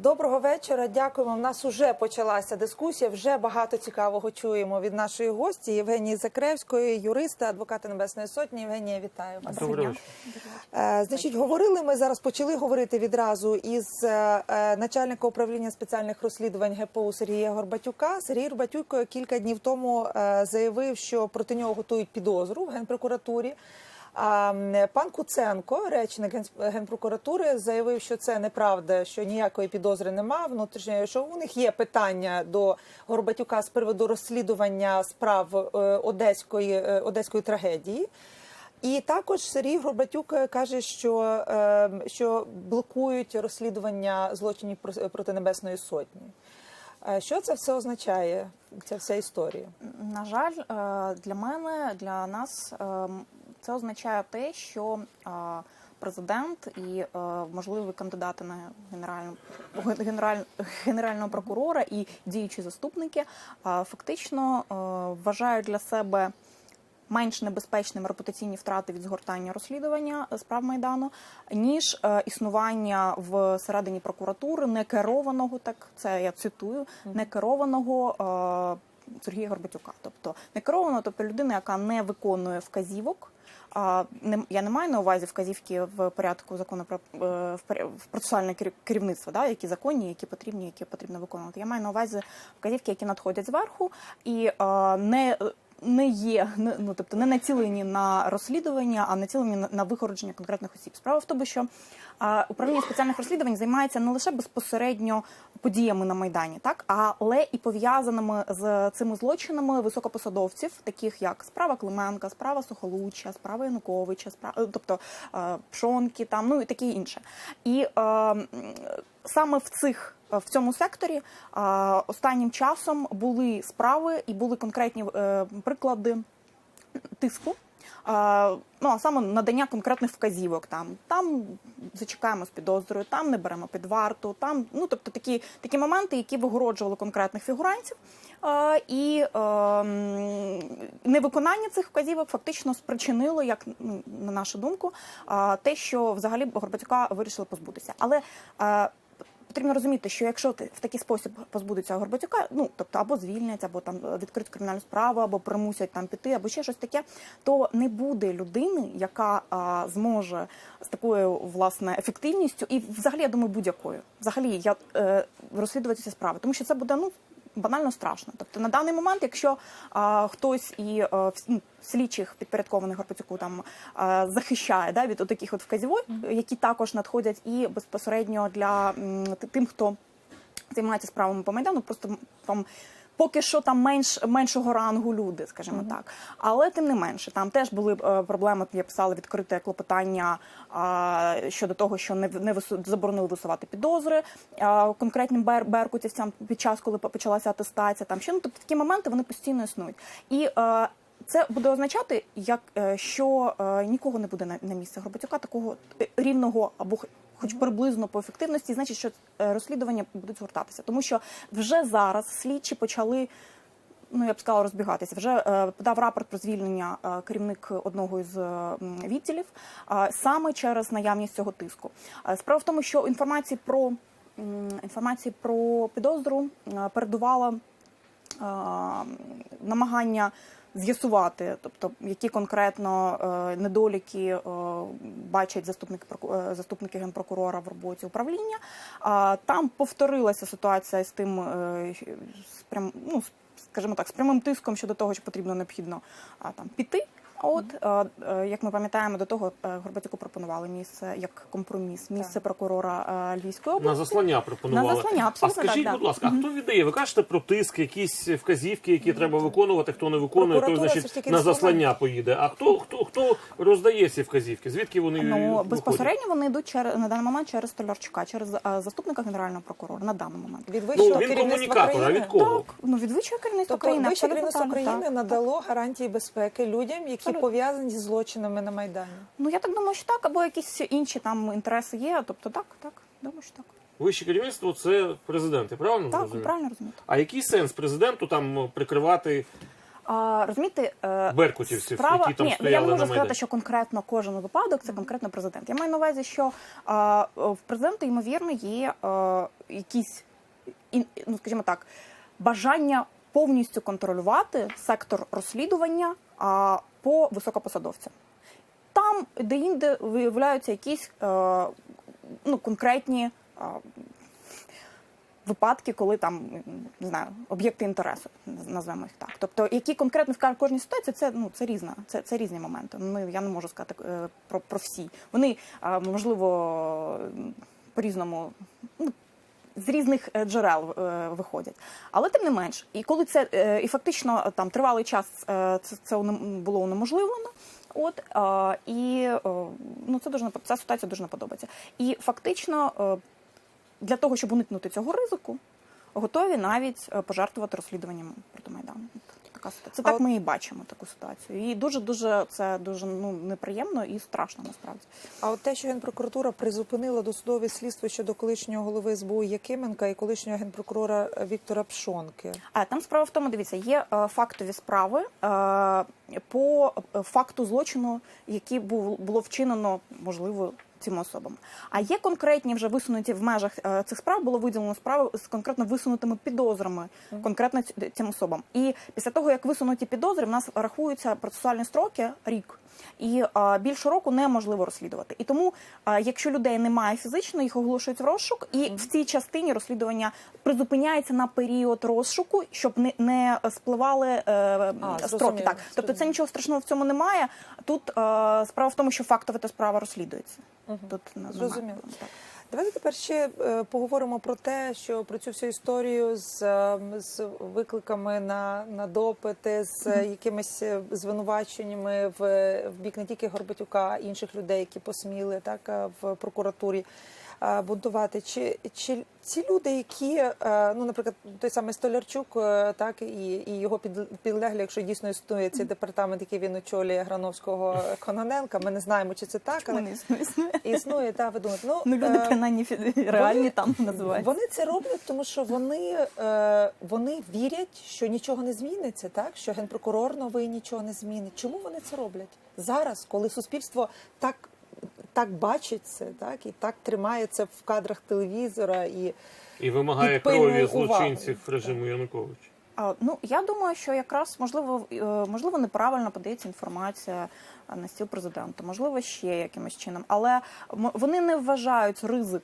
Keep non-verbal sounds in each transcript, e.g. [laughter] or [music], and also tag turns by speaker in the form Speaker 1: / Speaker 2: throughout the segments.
Speaker 1: Доброго вечора. Дякуємо. У нас вже почалася дискусія. Вже багато цікавого чуємо від нашої гості Євгенії Закревської, юриста, адвоката Небесної Сотні. Євгенія, вітаю вас.
Speaker 2: Добрий вечір.
Speaker 1: Е, Значить, говорили ми зараз. Почали говорити відразу із е, е, начальника управління спеціальних розслідувань ГПУ Сергія Горбатюка. Сергій Горбатюк кілька днів тому заявив, що проти нього готують підозру в генпрокуратурі. А пан Куценко, речник генпрокуратури, заявив, що це неправда, що ніякої підозри нема. Внутрішньої що у них є питання до Горбатюка з приводу розслідування справ е, одеської е, одеської трагедії. І також Сергій Горбатюк е, каже, що, що блокують розслідування злочинів про- проти Небесної Сотні. Що це все означає? Ця вся історія?
Speaker 3: На жаль, для мене, для нас ем, це означає те, що президент і е, можливі кандидати на генеральну генераль, генерального прокурора і діючі заступники фактично е, вважають для себе. Менш небезпечними репутаційні втрати від згортання розслідування е, справ майдану, ніж існування в середині прокуратури некерованого, так це я цитую, некерованого Сергія Горбатюка. Тобто некерованого, тобто людина, яка не виконує вказівок. Я не маю на увазі вказівки в порядку закону про е, в процесуальне керів- керівництво, да, які законні, які потрібні, які потрібно виконувати. Я маю на увазі вказівки, які надходять зверху, і е, не не є ну, тобто не націлені на розслідування, а націлені на, на вигородження конкретних осіб. Справа в тому, що а, управління спеціальних розслідувань займається не лише безпосередньо подіями на майдані, так але і пов'язаними з цими злочинами високопосадовців, таких як справа Клименка, справа Сухолуччя, справа Януковича, справа, тобто е, Пшонки, там ну і таке інше. І е, м, саме в цих в цьому секторі останнім часом були справи і були конкретні е, приклади тиску. Ну а саме надання конкретних вказівок. Там там зачекаємо з підозрою, там не беремо під варту. Там ну тобто такі такі моменти, які вигороджували конкретних фігурантів. І е, невиконання цих вказівок фактично спричинило, як ну, на нашу думку, те, що взагалі Горбатюка вирішили позбутися. Але е, Потрібно розуміти, що якщо ти в такий спосіб позбудеться Горбатюка, ну тобто або звільнять, або там відкрити кримінальну справу, або примусять там піти, або ще щось таке, то не буде людини, яка а, зможе з такою власне ефективністю, і взагалі я думаю, будь-якою, взагалі я е, розслідувати ці справи, тому що це буде ну. Банально страшно. Тобто на даний момент, якщо а, хтось і а, ну, слідчих підпорядкованих Горбатюку там а, захищає да, від таких от вказівок, які також надходять і безпосередньо для м, тим, хто займається справами по майдану, просто там. Поки що там менш меншого рангу люди, скажімо так, але тим не менше, там теж були е, проблеми. Я писала відкрите клопотання а, щодо того, що не, не вису- заборонили висувати підозри а, конкретним бер, беркутівцям під час, коли почалася атестація. Там ще ну тобто такі моменти вони постійно існують. І е, це буде означати, як е, що е, нікого не буде на, на місце Горбатюка, такого рівного або хоч приблизно по ефективності, значить, що е, розслідування будуть згортатися, тому що вже зараз слідчі почали. Ну, я б сказала, розбігатися. Вже е, подав рапорт про звільнення е, керівник одного із відділів саме через наявність цього тиску. Справа в тому, що інформації про інформації про підозру е, передувала намагання з'ясувати, тобто які конкретно е, недоліки е, бачать заступники е, заступники генпрокурора в роботі управління. А там повторилася ситуація з тим, з прям, ну, скажімо так, з прямим тиском щодо того, що потрібно необхідно там піти. А От е, е, як ми пам'ятаємо, до того е, Горбатюку пропонували місце як компроміс, місце прокурора Львівської області.
Speaker 2: На заслання пропонували.
Speaker 3: На заслання, абсолютно
Speaker 2: А скажіть,
Speaker 3: так,
Speaker 2: будь ласка, а хто віддає? Ви кажете про тиск, якісь вказівки, які треба виконувати, хто не виконує, той значить на заслання поїде. А хто хто хто роздає ці вказівки? Звідки вони
Speaker 3: Ну
Speaker 2: виходять?
Speaker 3: безпосередньо вони йдуть через на даний момент через Столярчука, через заступника генерального прокурора на даний момент.
Speaker 1: Від
Speaker 2: Ну
Speaker 1: вищого
Speaker 2: він
Speaker 1: керівництва
Speaker 2: комунікатор, а від кого?
Speaker 3: Так, ну від вищого керівництва
Speaker 1: Тобто
Speaker 3: країни
Speaker 1: вище керівництво
Speaker 3: правильно,
Speaker 1: країни
Speaker 3: так.
Speaker 1: надало гарантії безпеки людям, які
Speaker 3: Абсолютно.
Speaker 1: пов'язані зі злочинами на майдані.
Speaker 3: Ну я так думаю, що так, або якісь інші там інтереси є. Тобто так, так, думаю, що так.
Speaker 2: Вище керівництво це президенти, правильно
Speaker 3: Так,
Speaker 2: зрозумів?
Speaker 3: правильно розумієте.
Speaker 2: А який сенс президенту там прикривати
Speaker 3: А, розумієте, е,
Speaker 2: Беркутівців,
Speaker 3: справа...
Speaker 2: які там
Speaker 3: Ні, ну, я
Speaker 2: стояли
Speaker 3: не
Speaker 2: на
Speaker 3: можу сказати,
Speaker 2: Майдані.
Speaker 3: що конкретно кожен випадок це конкретно президент. Я маю на увазі, що а, в президента, ймовірно, є е, якісь, ну скажімо так, бажання повністю контролювати сектор розслідування а, по високопосадовцям. Там, де інде виявляються якісь е, ну, конкретні е, випадки, коли там не знаю, об'єкти інтересу, назвемо їх так. Тобто, які конкретно в кожній ситуації, це ну це різна, це, це різні моменти. Ми я не можу сказати е, про, про всі. Вони е, можливо по-різному. Ну, з різних е, джерел е, виходять, але тим не менш, і коли це е, і фактично там тривалий час це, було унеможливлено. От і ну це дуже ця ситуація дуже не подобається. І фактично для того, щоб уникнути цього ризику, готові навіть пожертвувати розслідуванням проти Майдану. Така ситуація. Це
Speaker 1: А
Speaker 3: так
Speaker 1: от-
Speaker 3: ми і бачимо таку ситуацію. І дуже дуже це дуже ну неприємно і страшно насправді.
Speaker 1: А от те, що генпрокуратура призупинила досудове слідство щодо колишнього голови СБУ Якименка і колишнього генпрокурора Віктора Пшонки.
Speaker 3: А там справа в тому, дивіться, є е, фактові справи е, по е, факту злочину, який був було вчинено, можливо. Цими особам. А є конкретні вже висунуті в межах е, цих справ було виділено справи з конкретно висунутими підозрами конкретно цим особам. І після того, як висунуті підозри, в нас рахуються процесуальні строки рік. І е, більше року неможливо розслідувати. І тому, е, якщо людей немає фізично, їх оголошують в розшук, і в цій частині розслідування призупиняється на період розшуку, щоб не, не спливали е, строки.
Speaker 1: зрозуміло,
Speaker 3: Так, тобто це нічого страшного в цьому немає. Тут справа в тому, що фактова та справа розслідується. Тут не- немає
Speaker 1: Зрозуміло. Давайте тепер ще е, поговоримо про те, що про цю всю історію з, е, з викликами на, на допити, з е, якимись звинуваченнями в, в бік не тільки Горбатюка, а інших людей, які посміли так в прокуратурі е, бунтувати. Чи, чи ці люди, які, е, ну, наприклад, той самий Столярчук, е, так і, і його підлеглі, якщо дійсно існує цей департамент, який він очолює Грановського [laughs] Кононенка, ми не знаємо, чи це так, але
Speaker 3: Вони існує, існує.
Speaker 1: існує та ви думаєте, ну,
Speaker 3: Ну, люди принаймні реальні там називаються.
Speaker 1: вони це роблять, тому що вони, вони вірять, що нічого не зміниться, так що генпрокурор новий нічого не змінить. Чому вони це роблять зараз, коли суспільство так, так бачить це, так і так тримається в кадрах телевізора і
Speaker 2: І вимагає
Speaker 1: і
Speaker 2: крові
Speaker 1: злочинців
Speaker 2: злочинців режиму Януковича.
Speaker 3: А, Ну я думаю, що якраз можливо е, можливо неправильно подається інформація на стіл президента, можливо, ще якимось чином, але вони не вважають ризик.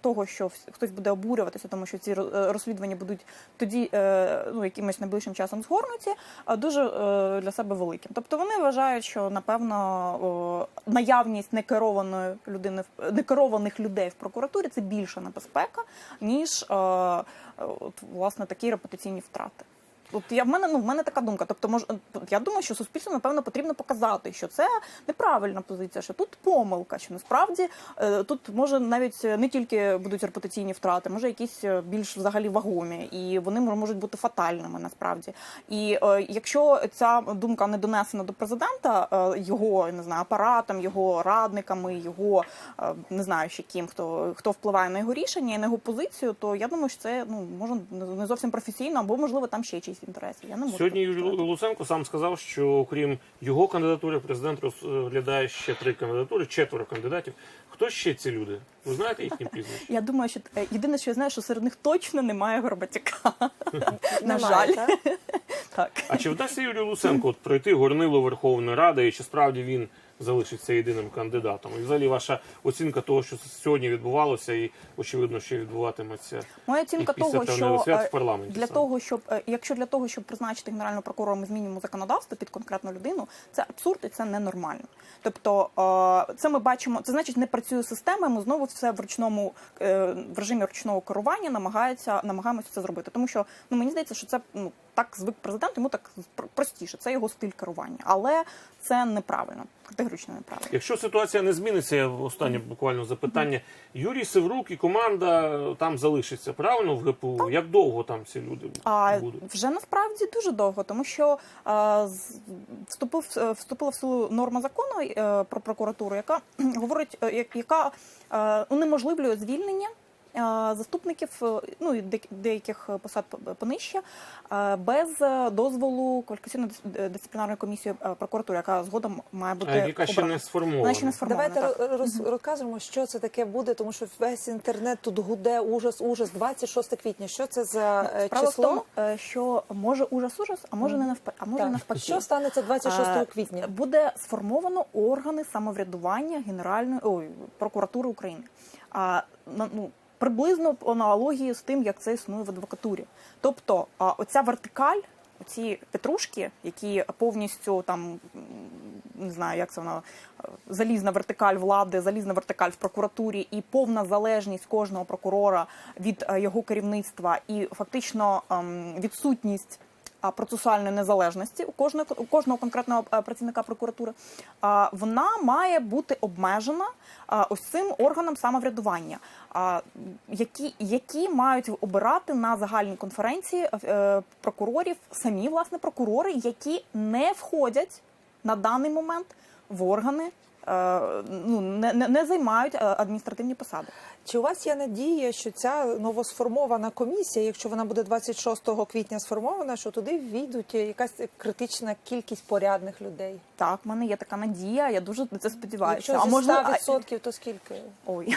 Speaker 3: Того, що хтось буде обурюватися, тому що ці е, розслідування будуть тоді е, ну якимось найближчим часом згорнуті, а дуже е, для себе великим. Тобто вони вважають, що напевно наявність некерованої людини некерованих людей в прокуратурі це більша небезпека, ніж от, власне такі репутаційні втрати. От я в мене ну в мене така думка. Тобто, мож я думаю, що суспільству напевно потрібно показати, що це неправильна позиція, що тут помилка, що насправді е, тут може навіть не тільки будуть репутаційні втрати, може якісь е, більш взагалі вагомі, і вони можуть бути фатальними насправді. І е, якщо ця думка не донесена до президента, е, його не знаю, апаратом, його радниками, його е, не знаю ще ким, хто хто впливає на його рішення і на його позицію, то я думаю, що це ну може не зовсім професійно, або можливо там ще чиїсь інтереси. Я не можу
Speaker 2: Сьогодні Юрій. Луценко сам сказав, що окрім його кандидатури, президент розглядає ще три кандидатури, четверо кандидатів. Хто ще ці люди? Ви знаєте їхні прізвища?
Speaker 3: Я думаю, що е, єдине, що я знаю, що серед них точно немає Горбатюка. На
Speaker 1: немає,
Speaker 3: жаль, так?
Speaker 2: А чи вдасться Юрію Луценко от пройти горнило Верховної Ради, і чи справді він залишиться єдиним кандидатом? І взагалі ваша оцінка того, що сьогодні відбувалося, і очевидно, що відбуватиметься
Speaker 3: Моя оцінка
Speaker 2: і
Speaker 3: того, що
Speaker 2: свят
Speaker 3: е,
Speaker 2: в парламенті.
Speaker 3: для
Speaker 2: саме.
Speaker 3: того, щоб е, якщо для того, щоб призначити генерального прокурора, ми змінюємо законодавство під конкретну людину, це абсурд і це ненормально. Тобто е, це ми бачимо, це значить не працює система. Ми знову все в ручному в режимі ручного керування намагається намагаємося це зробити. Тому що ну мені здається, що це ну так звик президент, йому так простіше. Це його стиль керування, але це неправильно, категорично неправильно.
Speaker 2: Якщо ситуація не зміниться, останнє буквально запитання. Юрій Севрук і команда там залишиться правильно в ГПУ? Як довго там ці люди
Speaker 3: А
Speaker 2: будуть?
Speaker 3: вже насправді дуже довго, тому що е, вступив вступила в силу норма закону е, про прокуратуру, яка [clears throat] говорить, е, як- яка е, унеможливлює звільнення заступників, е, ну і де- деяких посад понижче, е, без дозволу кваліфікаційно-дисциплінарної комісії е, прокуратури, яка згодом має бути
Speaker 2: А яка ще не сформована.
Speaker 3: Ще не сформована.
Speaker 1: Давайте роз, роз- розкажемо, що це таке буде, тому що весь інтернет тут гуде ужас, ужас. 26 квітня. Що це за е,
Speaker 3: Справа в тому, що може ужас ужас, а може не навпаки, а може
Speaker 1: Так.
Speaker 3: навпаки.
Speaker 1: Що станеться 26
Speaker 3: Е,
Speaker 1: квітня?
Speaker 3: Буде сформовано органи самоврядування Генеральної ой, прокуратури України. А на- ну приблизно по аналогії з тим, як це існує в адвокатурі. Тобто, оця вертикаль, оці петрушки, які повністю там не знаю, як це вона залізна вертикаль влади, залізна вертикаль в прокуратурі і повна залежність кожного прокурора від е, його керівництва, і фактично ем, відсутність процесуальної незалежності у кожного у кожного конкретного е, працівника прокуратури, вона має бути обмежена ось цим органом самоврядування, які, які мають обирати на загальній конференції е, прокурорів самі власне прокурори, які не входять на даний момент в органи. е, Ну не, не, займають адміністративні посади.
Speaker 1: Чи у вас є надія, що ця новосформована комісія, якщо вона буде 26 квітня сформована, що туди війдуть якась критична кількість порядних людей?
Speaker 3: Так, в мене є така надія. Я дуже на це сподіваюся.
Speaker 1: Якщо
Speaker 3: а
Speaker 1: зі
Speaker 3: можливо,
Speaker 1: 100%, то скільки?
Speaker 3: Ой.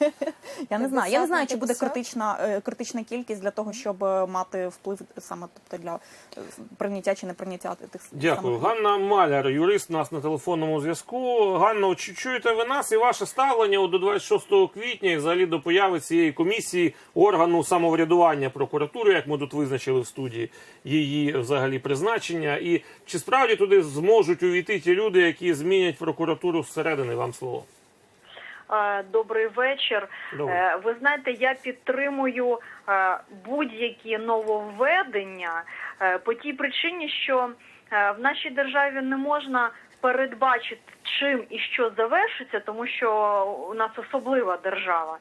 Speaker 3: [laughs] я не знаю. Я не знаю, чи буде критична, е, критична кількість для того, щоб е, мати вплив саме тобто для е, прийняття чи не прийняття тих
Speaker 2: Дякую.
Speaker 3: самих-
Speaker 2: Ганна Маляр, юрист у нас на телефонному зв'язку. Ганно, чи чуєте ви нас і ваше ставлення до 26 квітня взагалі до появи цієї комісії органу самоврядування прокуратури, як ми тут визначили в студії, її взагалі призначення? І чи справді туди зможуть увійти ті люди, які змінять прокуратуру зсередини? Вам слово.
Speaker 4: Добрий вечір.
Speaker 2: Добрий.
Speaker 4: Е, Ви знаєте, я підтримую е, будь-які нововведення е, по тій причині, що в нашій державі не можна передбачити, чим і що завершиться, тому що у нас особлива держава.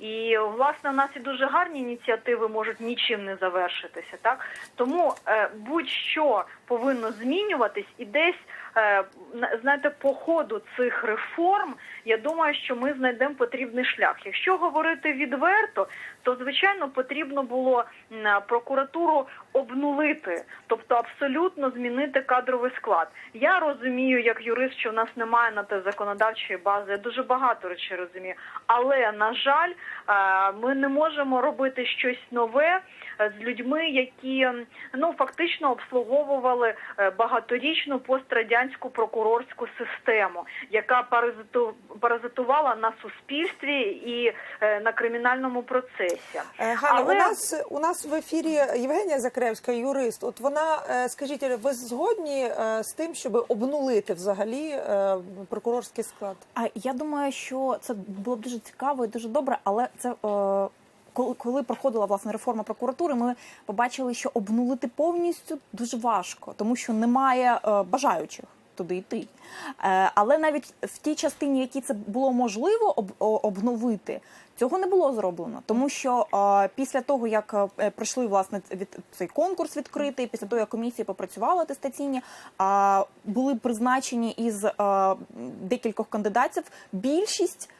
Speaker 4: І власне у нас і дуже гарні ініціативи можуть нічим не завершитися. Так тому е, будь-що повинно змінюватись, і десь знаєте, по ходу цих реформ я думаю, що ми знайдемо потрібний шлях. Якщо говорити відверто, то звичайно потрібно було прокуратуру обнулити, тобто абсолютно змінити кадровий склад. Я розумію, як юрист, що в нас немає на те законодавчої бази. Я дуже багато речей розумію. Але на жаль, е, ми не можемо робити щось нове е, з людьми, які ну фактично обслуговували е, багаторічну пострадянську прокурорську систему, яка паразиту- паразитувала на суспільстві і е, на кримінальному процесі.
Speaker 1: Е, Ганна,
Speaker 4: Але-
Speaker 1: у нас у нас в ефірі Євгенія Закревська, юрист. От вона е, скажіть, ви згодні з тим, щоб обнулити взагалі прокурорський склад?
Speaker 3: А я думаю, що це було б дуже цікаво і дуже добре, але це. Е... Коли, коли проходила власне реформа прокуратури, ми побачили, що обнулити повністю дуже важко, тому що немає е, бажаючих туди йти. Е, але навіть в тій частині, які це було можливо обновити, цього не було зроблено. Тому що е, після того, як е, пройшли власне від цей конкурс відкритий, після того як комісії попрацювали атестаційні, були призначені із декількох кандидатів більшість.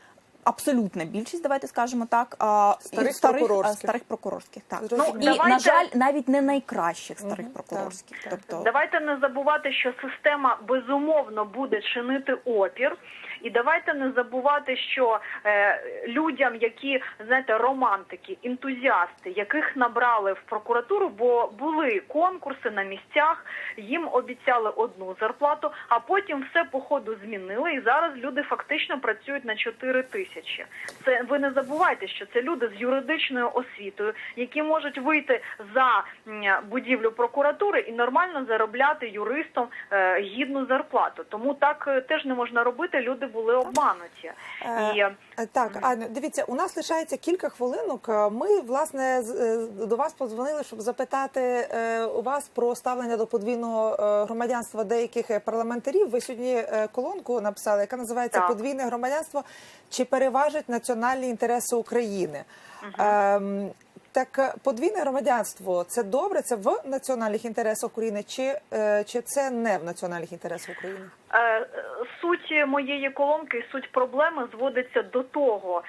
Speaker 3: Абсолютна більшість, давайте скажемо так,
Speaker 1: Старих
Speaker 3: старих,
Speaker 1: прокурорських.
Speaker 3: старих прокурорських. Так. Ну, і,
Speaker 4: Давайте-
Speaker 3: на жаль, навіть не найкращих старих
Speaker 1: Мгм,
Speaker 3: прокурорських.
Speaker 4: Так.
Speaker 3: Тобто,
Speaker 4: Давайте не забувати, що система безумовно буде чинити опір. І давайте не забувати, що е, людям, які знаєте, романтики, ентузіасти, яких набрали в прокуратуру, бо були конкурси на місцях, їм обіцяли одну зарплату, а потім все по ходу змінили. І зараз люди фактично працюють на 4 тисячі. Це ви не забувайте, що це люди з юридичною освітою, які можуть вийти за будівлю прокуратури і нормально заробляти юристам е, гідну зарплату. Тому так е, теж не можна робити. Люди були обмануті.
Speaker 1: Е,
Speaker 4: І
Speaker 1: Е, Так, Аню, дивіться, у нас лишається кілька хвилинок. Е, Ми власне до вас подзвонили, щоб запитати у вас про ставлення до подвійного громадянства деяких парламентарів. Ви сьогодні колонку написали, яка називається
Speaker 4: Так.
Speaker 1: Подвійне громадянство чи переважить національні інтереси України. Ем, Так, подвійне громадянство це добре, це в національних інтересах України, чи, чи це не в національних інтересах України?
Speaker 4: Е, Суть моєї колонки, суть проблеми зводиться до того,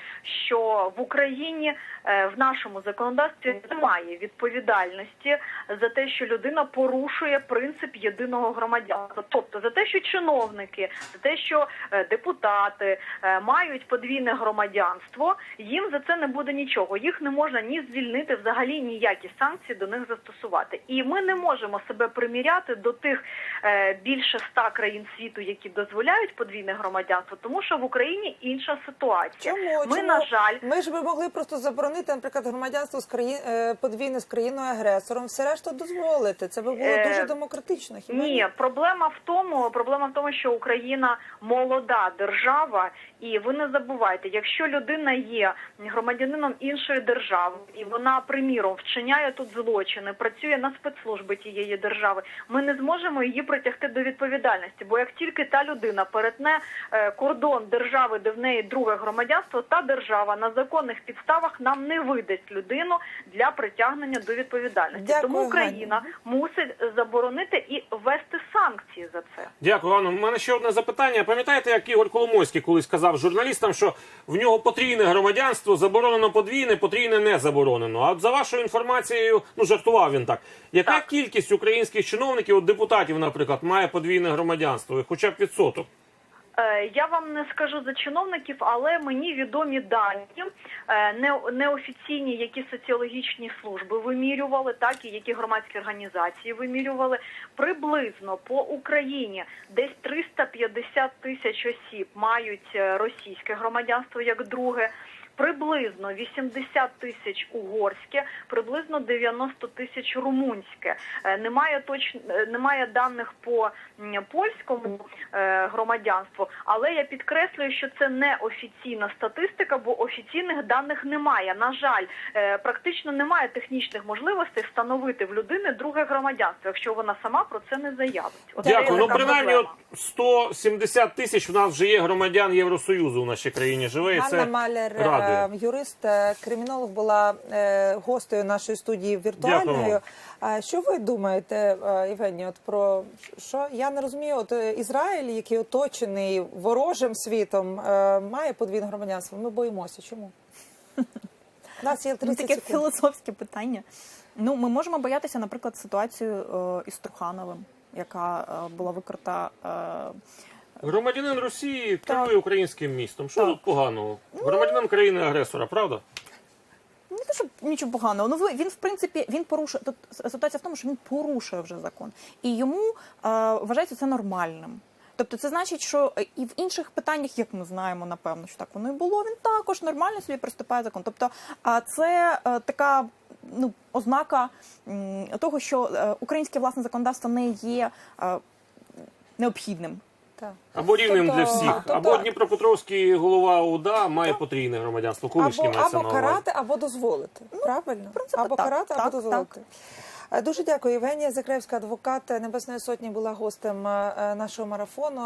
Speaker 4: що в Україні е, в нашому законодавстві немає відповідальності за те, що людина порушує принцип єдиного громадянства. Тобто за те, що чиновники, за те, що е, депутати мають подвійне громадянство, їм за це не буде нічого. Їх не можна ні звільнити, взагалі ніякі санкції до них застосувати. І ми не можемо себе приміряти до тих більше ста країн світу, які дозволяють подвійне громадянство, тому що в Україні інша ситуація.
Speaker 1: Чому?
Speaker 4: Ми,
Speaker 1: Чому?
Speaker 4: на жаль,
Speaker 1: Ми ж би могли просто заборонити, наприклад, громадянство з країн е, подвійне з країною агресором, все решту дозволити. Це би було
Speaker 4: Е,
Speaker 1: дуже демократично. Хіба
Speaker 4: Ні, проблема в тому, проблема в тому, що Україна молода держава, і ви не забувайте, якщо людина є громадянином іншої держави, і вона, приміром, вчиняє тут злочини, працює на спецслужби тієї держави, ми не зможемо її притягти до відповідальності. Бо як тільки та людина перетне е, кордон держави, де в неї друге громадянство, та держава на законних підставах нам не видасть людину для притягнення до відповідальності.
Speaker 1: Дякую,
Speaker 4: Тому
Speaker 1: Ганя.
Speaker 4: Україна мусить заборонити і ввести санкції за це.
Speaker 2: Дякую, Ганно. У мене ще одне запитання. Пам'ятаєте, як Ігор Коломойський колись казав журналістам, що в нього потрійне громадянство, заборонено подвійне, потрійне не заборонено. А за вашою інформацією, ну жартував він так. Яка
Speaker 4: Так.
Speaker 2: кількість українських чиновників, от депутатів, наприклад, має подвійне громадянство, хоча б відсоток?
Speaker 4: Е, Я вам не скажу за чиновників, але мені відомі дані е, не- неофіційні, які соціологічні служби вимірювали, так і які громадські організації вимірювали. Приблизно по Україні десь 350 тисяч осіб мають е, російське громадянство як друге. Приблизно 80 тисяч угорське, приблизно 90 тисяч румунське. Е, Немає точно немає даних по польському е, громадянству, але я підкреслюю, що це не офіційна статистика, бо офіційних даних немає. На жаль, е, практично немає технічних можливостей встановити в людини друге громадянство, якщо вона сама про це не заявить. От
Speaker 2: Дякую. Ну принаймні, от
Speaker 4: проблема.
Speaker 2: 170 тисяч в нас вже є громадян Євросоюзу в нашій країні живе. І це
Speaker 1: Маляр,
Speaker 2: радує.
Speaker 1: Е, юрист, е, кримінолог, була е, гостею нашої студії віртуальною.
Speaker 2: Дякую.
Speaker 1: А Що ви думаєте, е, Євгеній, от про що я не розумію? От Ізраїль, який оточений ворожим світом, має подвійне громадянство. Ми боїмося. Чому? У нас є
Speaker 3: Ну,
Speaker 1: 30
Speaker 3: таке
Speaker 1: секунд.
Speaker 3: філософське питання. Ну, ми можемо боятися, наприклад, ситуацію із Трухановим, яка була викрита.
Speaker 2: Громадянин Росії керує українським містом. Що
Speaker 3: Так.
Speaker 2: тут поганого? Громадянин країни агресора, правда?
Speaker 3: Не те, що нічого поганого. Ну ви- він в принципі він порушує. Тут ситуація в тому, що він порушує вже закон, і йому е, вважається це нормальним. Тобто, це значить, що е, і в інших питаннях, як ми знаємо, напевно, що так воно і було. Він також нормально собі приступає закон. Тобто, а це е, така ну ознака м, того, що е, українське власне законодавство не є е, необхідним.
Speaker 1: Так.
Speaker 2: Або рівним
Speaker 1: Тобто-
Speaker 2: для всіх.
Speaker 1: тобто-
Speaker 2: Або Дніпропетровський голова уда має потрійне громадянство. колишнє
Speaker 1: Або,
Speaker 2: мається
Speaker 1: або
Speaker 2: на увазі.
Speaker 1: карати, або дозволити. Правильно?
Speaker 3: Ну, принципі,
Speaker 1: або
Speaker 3: так,
Speaker 1: карати, або
Speaker 3: так,
Speaker 1: дозволити. Е, Дуже дякую. Євгенія Закревська, адвокат Небесної Сотні, була гостем е, нашого марафону.